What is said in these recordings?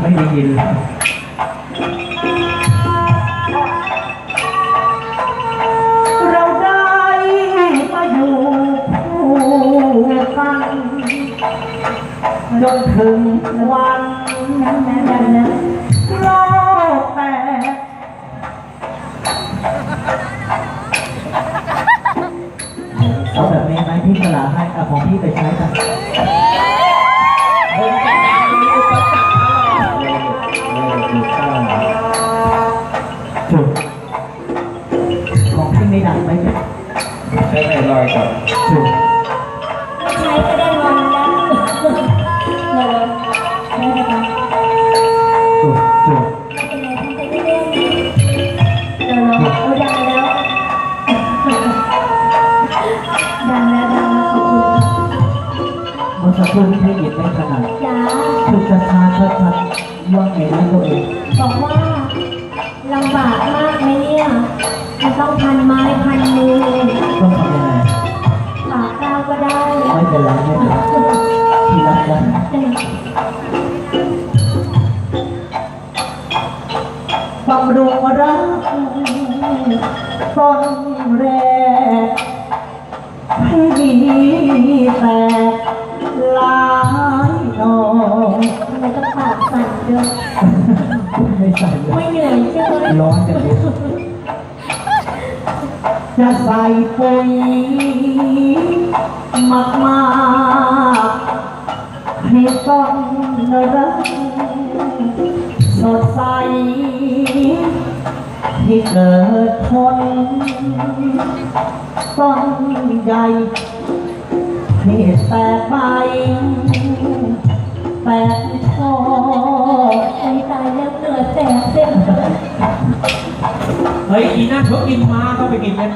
ไม่ได้ยิน เราได้มาอยู่คู่กันจนถึงวันโลกแตกเอาแบบนี้ไหมพี่สลาให้เอาของพี่ไปใช้กัน ก่ใช้ก็ได้นอนแล้วเลยได้ไหมคะจุดจุดเป็นไงทำไปเรื่อยๆเดี๋ยวเราเอาดังแล้ว ดังแล้วดังแล้วขอบคุณเมื่อสักครู่ที่พี่หยิบไม่ขนาดจ้าคือจะทานชัดชัดว่าไงนะตัวเองบอกว่าลำบากมากไหมเนี่ยจะต้องพันไม้พันมือ ต้องทำยังไง ก็ได้ไม่เป็นไรไม่เป็นไรที่รักกันบำรุงรักต้นแรกให้มีแต่ลายดอกทำไมต้องปากสั่นด้วยไม่ใส่เลไม่เหนื่อยใช่ไหมร้อนกันดิ จะใส่ปุ๋ยมากมากๆให้ต้นรักสดใสให้เกิดผลต้นใหญ่ให้แตกใบแตกช่อไอ้ตายแล้วเหนื่อยแสบเส้นเฮ้ยอีนั่นเขากินม้าเขาไปกินเป็น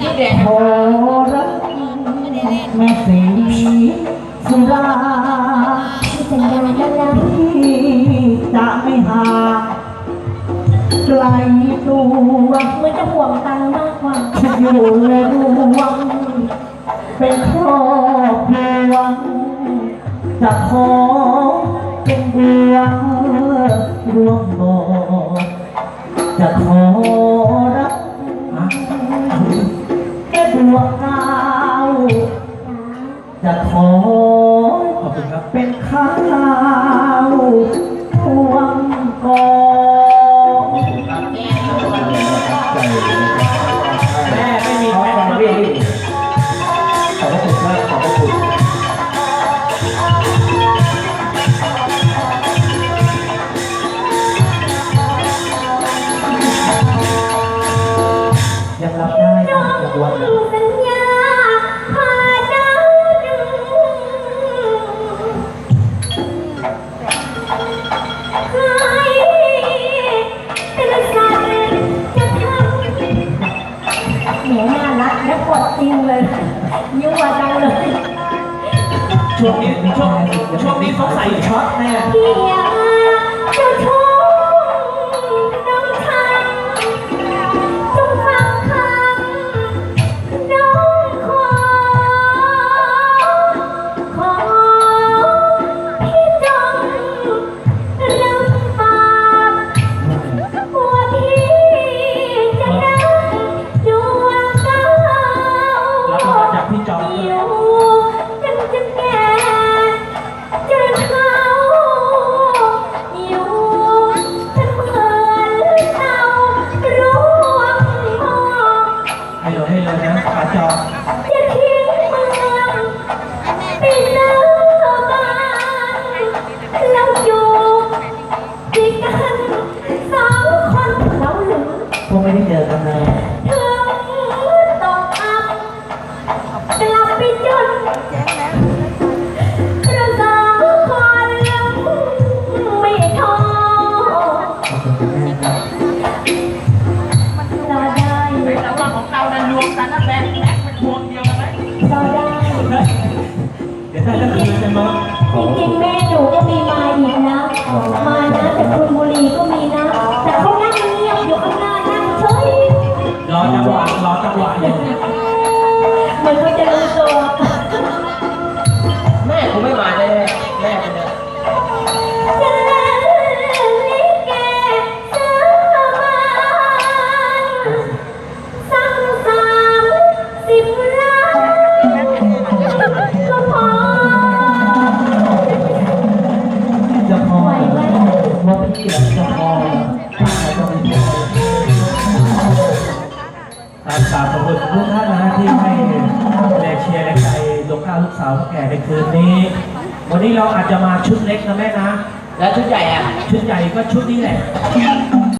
นี่แดงโอรักแม่สีสุราสัญญาณแล้วที่จะไม่หาไกลตัวเหมือนจะห่วงตังมากกว่าจะอยู่ในรวมเป็นครอบครัวจะขอเป็นเดือนรวมบ่ จะขอรักฮะแค่ดวงดาวจะขอขอบคุณครับเป็นข้าวพวงกอ สัญญาพาดาวดึงใครเป็นสัตว์จะทำแหมน่ารักและกดจริงเลยยั่วจังเลยช่วงนี้ช่วงช่วงนี้สงสัยช็อตแน่ พี่ ครับแม่งอับกลับปจนงคนไม่ท้อขอบคุณคุม่ครับรได้แต่ว่าของเรานั้นรวมกันแบงค์แบงค์วงเดียวนไมได้จะคุยจริงๆแม่หนูก็มีมาอีกนะ มานะแต่คุณบุรีก็มีนะ แต่เขานั่ง รอจังหวะรอจังหวะอยู่เหมือนเขาจะรู้ตัวแม่ผมไม่มาแน่แม่เป็นไงจะพอว่าพี่เกียรติพอ กราบขอบคุณทุกท่านนะฮะที่ให้แรงเชียร์แรงใจดวงข้าวลูกสาวผู้แก่ในคืนนี้ วันนี้เราอาจจะมาชุดเล็กนะแม่นะ แล้วชุดใหญ่อะ ชุดใหญ่ก็ชุดนี้แหละ